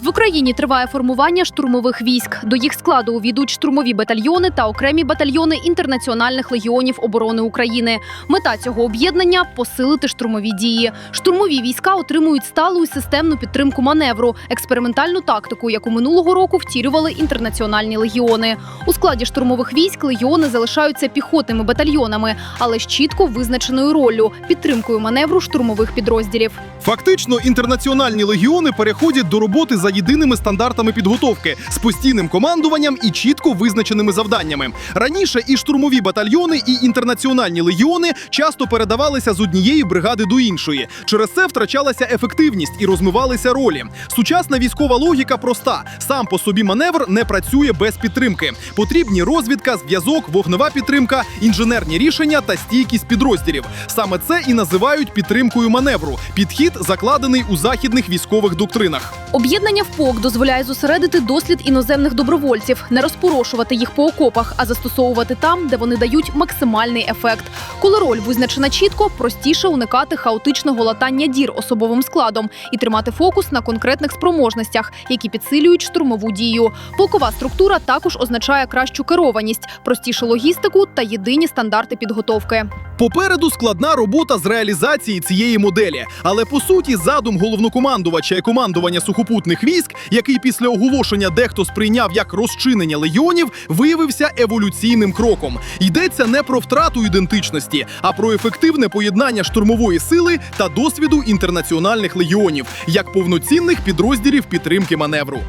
V Україні триває формування штурмових військ. До їх складу увійдуть штурмові батальйони та окремі батальйони інтернаціональних легіонів оборони України. Мета цього об'єднання посилити штурмові дії. Штурмові війська отримують сталу і системну підтримку маневру, експериментальну тактику, яку минулого року втілювали інтернаціональні легіони. У складі штурмових військ легіони залишаються піхотними батальйонами, але з чітко визначеною роллю підтримкою маневру штурмових підрозділів. Фактично, інтернаціональні легіони переходять до роботи за єдиними стандартами підготовки з постійним командуванням і чітко визначеними завданнями. Раніше і штурмові батальйони, і інтернаціональні легіони часто передавалися з однієї бригади до іншої. Через це втрачалася ефективність і розмивалися ролі. Сучасна військова логіка проста: сам по собі маневр не працює без підтримки. Потрібні розвідка, зв'язок, вогнева підтримка, інженерні рішення та стійкість підрозділів. Саме це і називають підтримкою маневру. Підхід закладений у західних військових доктринах. Об'єднання в ПОК дозволяє зосередити дослід іноземних добровольців, не розпорошувати їх по окопах, а застосовувати там, де вони дають максимальний ефект. Коли роль визначена чітко, простіше уникати хаотичного латання дір особовим складом і тримати фокус на конкретних спроможностях, які підсилюють штурмову дію. Полкова структура також означає кращу керованість, простішу логістику та єдині стандарти підготовки. Попереду складна робота з реалізації цієї моделі, але по суті задум головнокомандувача і командування сухопутних військ, який після оголошення дехто сприйняв як розчинення легіонів, виявився еволюційним кроком. Йдеться не про втрату ідентичності, а про ефективне поєднання штурмової сили та досвіду інтернаціональних легіонів як повноцінних підрозділів підтримки маневру.